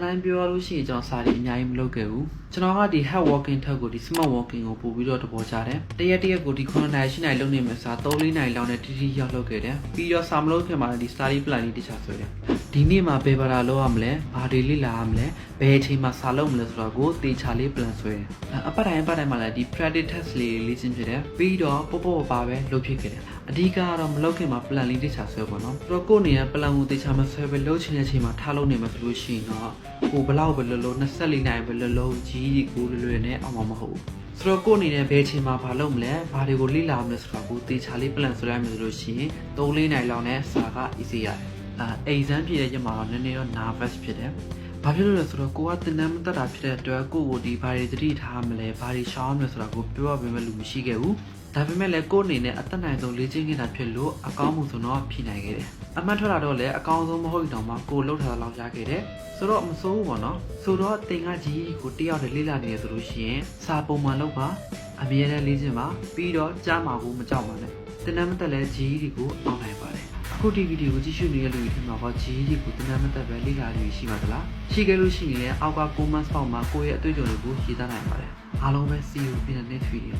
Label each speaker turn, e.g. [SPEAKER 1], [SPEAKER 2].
[SPEAKER 1] တိုင်းပြောရလို့ရှိရင်ကျွန်တော်စာရီအများကြီးမလုပ်ခဲ့ဘူးကျွန်တော်ကဒီ hard working ထက်ကိုဒီ smart working ကိုပို့ပြီးတော့တဘောကြတယ်တရက်တရက်ကိုဒီ9နိုင်10နိုင်လုပ်နေမှာစာ3-4နိုင်လောက်နဲ့တီတီရောက်လုပ်ခဲ့တယ်ပြီးတော့စာမလုပ်ခင်မှာဒီ study plan လေးတခြားဆွဲတယ် ဒီနေ့မှာဘယ်ဘာသာလုပ်ရမလဲဘာတွေလေ့လာရမလဲဘယ်အချိန်မှာစာလုပ်မလဲဆိုတော့ကိုတေချာလေး plan ဆွဲတယ်အပတ်တိုင်းအပတ်တိုင်းမှာလည်းဒီ practice test လေးလေ့ကျင့်ဖြစ်တယ်ပြီးတော့ပို့ပို့ပါပဲလုပ်ဖြစ်ခဲ့တယ်အဓိကကတော့မလုပ်ခင်မှာ plan လေးတခြားဆွဲပေါ့နော်ဆိုတော့ကိုယ့်နေရ plan ကိုတေချာမဆွဲပဲလုပ်ချင်တဲ့အချိန်မှာထားလုပ်နေမှာဆိုလို့ရှိရင်တော့ကိုဘလောက်ပဲလုပ်လို့24နိုင်ပဲလုပ်လို့ကြီးကိုလွယ်လွယ်နဲ့အောင်မှာမဟုတ်ဘူးဆိုတော့ကိုယ့်အနေနဲ့ဘယ်အချိန်မှာဘာလုပ်မလဲဘာတွေကိုလေ့လာမလဲဆိုတော့ကိုတေချာလေး plan ဆွဲရမယ်ဆိုလို့ရှိရင်3-4နိုင်လောက်နဲ့စာက easy ရတယ် အာ exam ပြည့်တဲ့ရက်မှာတော့နည်းနည်းတော့ nervous ဖြစ်တယ်ဘာဖြစ်လို့လဲဆိုတော့ကိုကတင်တန်းမတက်တာဖြစ်တဲ့အတွက်ကိုကိုဒီဘာတွေသတိထားမလဲဘာတွေရှောင်းမလဲဆိုတာကိုပြောရပေးမဲ့လူမရှိခဲ့ဘူးဒါပေမဲ့လည်းကိုယ့်အနေနဲ့အသက်နိုင်ဆုံးလေ့ကျင့်ခဲ့တာဖြစ်လို့အကောင်းမှုဆိုတော့ဖြည့်နိုင်ခဲ့တယ်အမှတ်ထွက်လာတော့လည်းအကောင်းဆုံးမဟုတ်တော့မှကိုလှုပ်ထားတာလောက်ရခဲ့တယ်ဆိုတော့မစိုးဘူးပေါ့နော်ဆိုတော့တင်ကကြီးကိုတယောက်တည်းလေ့လာနေရဆိုလို့ရှိရင်စာပုံမှန်လုပ်ပါအမြဲတမ်းလေ့ကျင့်ပါပြီးတော့ကြားမှာကိုမကြောက်ပါနဲ့တင်တန်းမတက်လဲကြီးတွေကိုအောင်နိုင်ပါတယ် အခုဒီဗီဒီယိုကိုကြည့်ရှုနေတဲ့လူတွေထင်မှာပေါ့ကြီးတွေကိုတင်တန်းမတက်ပဲလေ့လာနေရှိပါသလားရှိခဲ့လို့ရှိရင်လည်းအောက်က comments box မှာကိုယ့်ရဲ့အတွေ့အကြုံတွေကိုရေးသားနိုင်ပါတယ်အားလုံးပဲ see you in the next video